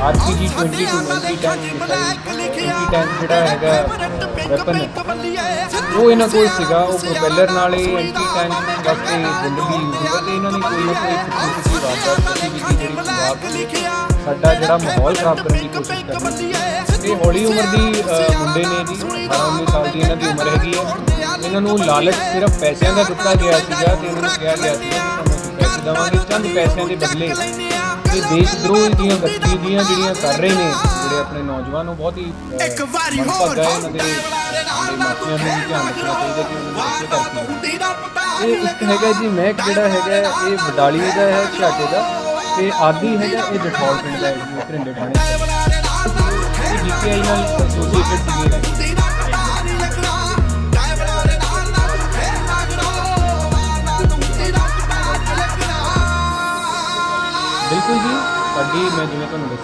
RPG 22 anti tank missile anti ਜਿਹੜਾ ਹੈਗਾ weapon ਉਹ ਇਹਨਾਂ ਕੋਲ ਸੀਗਾ ਉਹ ਪ੍ਰੋਪੈਲਰ ਨਾਲ ਇਹ ਐਂਟੀ ਟੈਂਕ ਵਾਸਤੇ ਜ਼ਿੰਦਗੀ ਯੂਜ਼ ਤੇ ਇਹਨਾਂ ਨੇ ਕੋਈ ਨਾ ਕੋਈ ਛੋਟੀ ਵਾਰਦਾਤ ਗਤੀਵਿਧੀ ਜਿਹੜੀ ਪੰਜਾਬ ਦੇ ਸਾਡਾ ਜਿਹੜਾ ਮਾਹੌਲ ਖਰਾਬ ਕਰਨ ਦੀ ਕੋਸ਼ਿਸ਼ ਕਰਨੀ ਇਹ ਹੌਲੀ ਉਮਰ ਦੀ ਮੁੰਡੇ ਨੇ ਜੀ 18 19 ਸਾਲ ਦੀ ਇਹਨਾਂ ਦੀ ਉਮਰ ਹੈਗੀ ਹੈ। ਇਹਨਾਂ ਨੂੰ ਲਾਲਚ ਸਿਰਫ ਪੈਸਿਆਂ ਦਾ ਦਿੱਤਾ ਗਿਆ ਸੀਗਾ ਤੇ ਇਹਨਾਂ ਨੂੰ ਕਿਹਾ ਗਿਆ ਸੀ। ਦੇਵਾਂਗੇ ਚੰਦ ਪੈਸਿਆਂ ਦੇ ਬਦਲੇ ਇਹ ਦੇਸ਼ ਦਰੋਹ ਦੀਆਂ ਗਤੀਵਿਧੀਆਂ ਜਿਹੜੀਆਂ ਕਰ ਰਹੇ ਨੇ ਜਿਹੜੇ ਆਪਣੇ ਨੌਜਵਾਨ ਉਹ ਬਹੁਤ ਹੀ ਇੱਕ ਵਾਰੀ ਹੋਰ ਹੈ ਇਹਨਾਂ ਦੇ ਮਾਪਿਆਂ ਨੂੰ ਵੀ ਧਿਆਨ ਰੱਖਣਾ ਚਾਹੀਦਾ ਕਿ ਉਹਨਾਂ ਦੇ ਬੱਚੇ ਨੇ ਇਹ ਇੱਕ ਹੈਗਾ ਜੀ ਮਹਿਕ ਜਿਹੜਾ ਹੈਗਾ ਇਹ ਬਡਾਲੀ ਦਾ ਹੈ ਛਾਟੇ ਦਾ। ਤੇ ਆਦੀ ਹੈਗਾ ਇਹ ਜਠੌਲ ਪਿੰਡ ਦਾ ਹੈ ਜੀ ਘਰਿੰਡੇ ਥਾਣੇ ਇਹ ਜੀਪੀਆਈ ਨਾਲ ਐਸੋਸੀਏਟਡ ਸੀਗੇ ਬਿਲਕੁਲ ਜੀ ਸਾਡੀ ਮੈਂ ਜਿਵੇਂ ਤੁਹਾਨੂੰ ਦੱਸਿਆ